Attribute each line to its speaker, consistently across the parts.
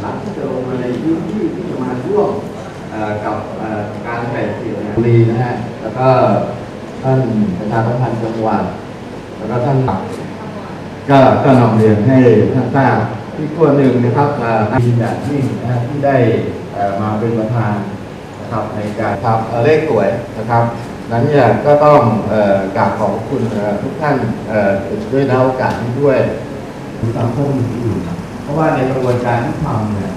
Speaker 1: หลังที่จะลงมาในพื้นที่ที่จะมาร่วมเอ่อกับเอ่อการไก่เกลี่ยเนี่ย
Speaker 2: บุรีนะฮะแล้วก็ท่านประธานพันธ์จังหวัดแล้วก็ท่าน
Speaker 1: ก็ก็นำเรียนให้ท่านทราบที่ตัวหนึ่งนะครับเอ่อดีแบบยิ่งนะฮะที่ได้เอ่อมาเป็นประธานนะครับในการทำเอ่อเลขสวยนะครับนั้นเนี่ยก็ต้องเอ่อกราบขอบคุณเอ่อทุกท่านเอ่อด้วยนะโอกาสนี้ด้วยสังคมอื่นๆเพ ราะว่าในกระบวนการที่ทำเนี่ย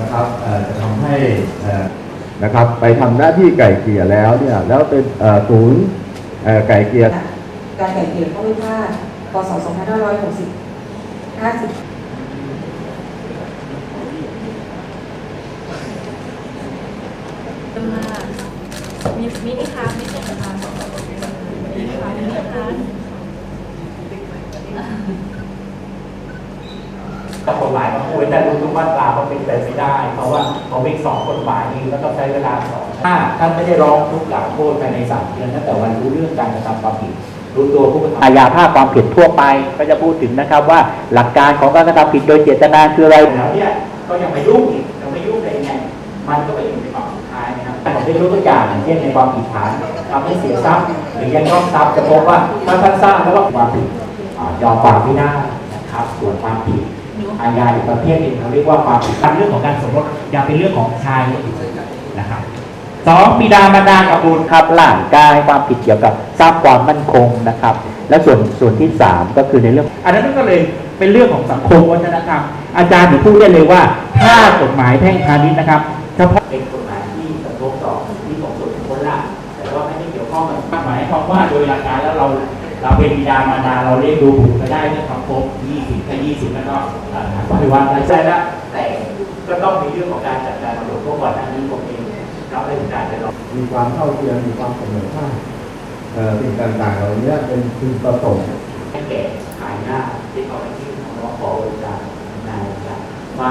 Speaker 1: นะครับเอ่อจะทำให้เอ่อนะครับไปทำหน้าที่ไก่เกลี่ยแล้วเนี่ยแล้วเป็นเอ่อศูนย์เอ่อไก่เกลี่ย
Speaker 3: การไก่เกลี่ยข้อพิพาทพศ2560 50
Speaker 4: มีมินิคาร์ไม่ใช่คาร์มินิคาร์มินิคาร์
Speaker 5: กับกฎหมายมาคุยแต่รู้ทุกมาตราก็เป็นไปไม่ได้ เพราะว่าเขาวิกสองกฎหมายนี้แล้วก็ใช้เวลาสองถ้าท่านไม่ได้ร้องทุกข์กล่าวโทษภายในสามเดือนตั้งแต่วันรู้เรื่องการกระทำความผิดรู้ตัวผู้กระทำ
Speaker 6: อาญาภาคความผิดทั่วไป ก็จะพูดถึงนะครับว่าหลักการของการกระทำผิดโดยเจตนาคืออะไร
Speaker 5: แล้วเนี่ยก็ยังไม่ยุ่งอีกยังไม่ยุ่งได้ยังไงมันก็ไปอยู่ในความสุดท้ายนะครับผมได้ยกตัวอย่างอย่างเช่นในความผิดฐานทำให้เสียทรัพย์หรือยังต้องทรัพย์จะพบว่าถ้าท่านสร้างแล้วก็ความผิดอ่ายอมความไม่ได้นะครับส่วนความผิด อาญาอีกประเภทหนึ่งเขาเรียกว่าความผิดตามเรื่องของการสมรสยังเป็นเรื่องของชายนะครับสองบิดามารดากับบุตร
Speaker 6: ครับร่างกายความผิดเกี่ยวกับทรัพย์ความมั่นคงนะครับ และส่วนส่วนที่สามก็คือในเรื่อง
Speaker 5: อันนั้นก็เลยเป็นเรื่องของสังคมวัฒนธรรมอาจารย์หนูพูดได้เลยว่า ถ้ากฎหมายแพ่งพาณิชย์นะครับเฉพาะเป็นกฎหมายที่กระทบต่อที่ของส่วนบุคคลละแต่ว่าไม่ได้เกี่ยวข้องกับหมายความว่าโดยหลักการแล้วเรา เราเป็นบิดามารดาเราเรียกดูบุตรก็ได้เมื่อครบ20ถ้า20แล้วก็เอ่อปฏิวัติได้ใช่แล้วแต่ก็ต้องมีเรื่องของการจัดการมรดกเพราะก่อนหน้านี้ผมเองรับราชการไปรอง
Speaker 1: มีความเท่าเทียมมีความเสมอภาคเอ่อสิ่งต่างๆเหล่านี้เป็นคือประสงค์
Speaker 5: ให้แก่ขายหน้าที่เขาไปที่